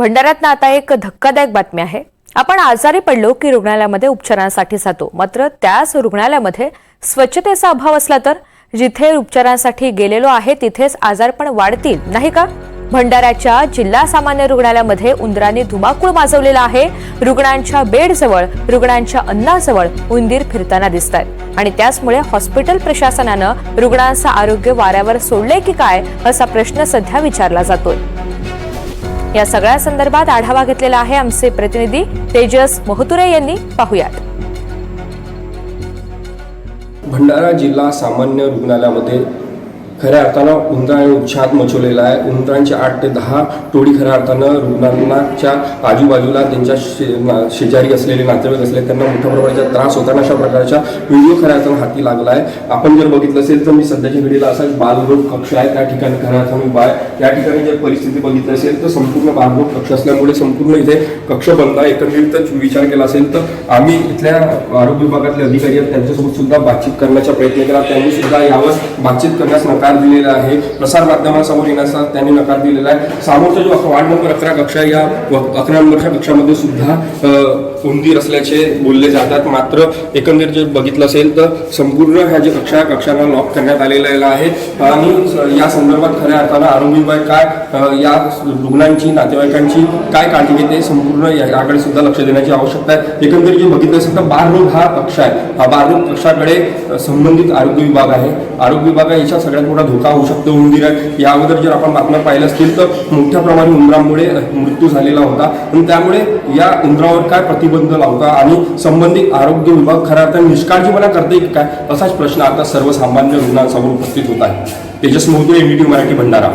भंडाऱ्यातनं आता एक धक्कादायक बातमी आहे. आपण आजारी पडलो की रुग्णालयामध्ये उपचारांसाठी जातो. मात्र त्याच रुग्णालयामध्ये स्वच्छतेचा अभाव असला तर? जिथे उपचारांसाठी गेलेलो आहे तिथेच आजारपण वाढतील नाही का? भंडाऱ्याच्या जिल्हा सामान्य रुग्णालयामध्ये उंदरांनी धुमाकूळ माजवलेला आहे. रुग्णांच्या बेडजवळ रुग्णांच्या अन्नाजवळ उंदीर फिरताना दिसत आहेत आणि त्याचमुळे हॉस्पिटल प्रशासनानं रुग्णांचं आरोग्य वाऱ्यावर सोडले की काय असा प्रश्न सध्या विचारला जातोय. या सगळ्या संदर्भात आढावा घेतलेला आहे आमचे प्रतिनिधी तेजस मोहतुरे यांनी. पाहुयात. भंडारा जिल्हा सामान्य रुग्णालयामध्ये खऱ्या अर्थानं उंदराने उच्छाद मचवलेला आहे. उंदरांची आठ ते दहा टोळी खऱ्या अर्थानं रुग्णांनाच्या आजूबाजूला त्यांच्या शे शेजारी असलेले नातेवाईक असले त्यांना मोठ्या प्रमाणाचा त्रास होताना अशा प्रकारच्या व्हिडिओ खऱ्या अर्थानं हाती लागला आहे. आपण जर बघितलं असेल तर मी सध्याच्या घडीला असा बालरोग कक्ष आहे. त्या ठिकाणी खऱ्या अर्थानं बाय या ठिकाणी जर परिस्थिती बघितली असेल तर संपूर्ण बालरोग कक्ष असल्यामुळे संपूर्ण इथे कक्ष बंद आहे. एकंदरीत विचार केला असेल तर आम्ही इथल्या आरोग्य विभागातले अधिकारी आहेत. त्यांच्यासोबत सुद्धा बातचीत करण्याचा प्रयत्न केला. त्यांनी सुद्धा यावर बातचीत करण्यास नकार दिलेला आहे. प्रसार माध्यमांसमोर येण्याचा त्यांनी नकार दिलेला आहे. समोरचा जो वार्ड नंबर अकरा कक्षा या अकरा नंबरच्या कक्षामध्ये सुद्धा उंदीर असल्याचे बोलले जातात. मात्र एकंदरीत जर बघितलं असेल तर संपूर्ण ह्या जे कक्षा कक्षाला लॉक करण्यात आलेला आहे. आणि या संदर्भात खऱ्या अर्थानं आरोग्य विभाग काय या रुग्णांची नातेवाईकांची काय काळजी घेते संपूर्ण याकडे सुद्धा लक्ष देण्याची आवश्यकता आहे. एकंदरीत जे बघितलं असेल तर बालरोग हा पक्ष आहे. हा बालरोग कक्षाकडे संबंधित आरोग्य विभाग आहे. आरोग्य विभाग याच्या सगळ्यात मोठा धोका होऊ शकतो उंदिरात? या अगोदर जर आपण बातम्या पाहिल्या असतील तर मोठ्या प्रमाणात उंदरामुळे मृत्यू झालेला होता. आणि त्यामुळे या उंदरावर काय प्रतिबंध लावता आणि संबंधित आरोग्य विभाग खऱ्या अर्थाने निष्काळजीपणा करते की काय? असाच प्रश्न आता सर्वसामान्य रुग्णांसमोर उपस्थित होत आहे. तेजस मोहतुरे एमईटी मराठी भंडारा.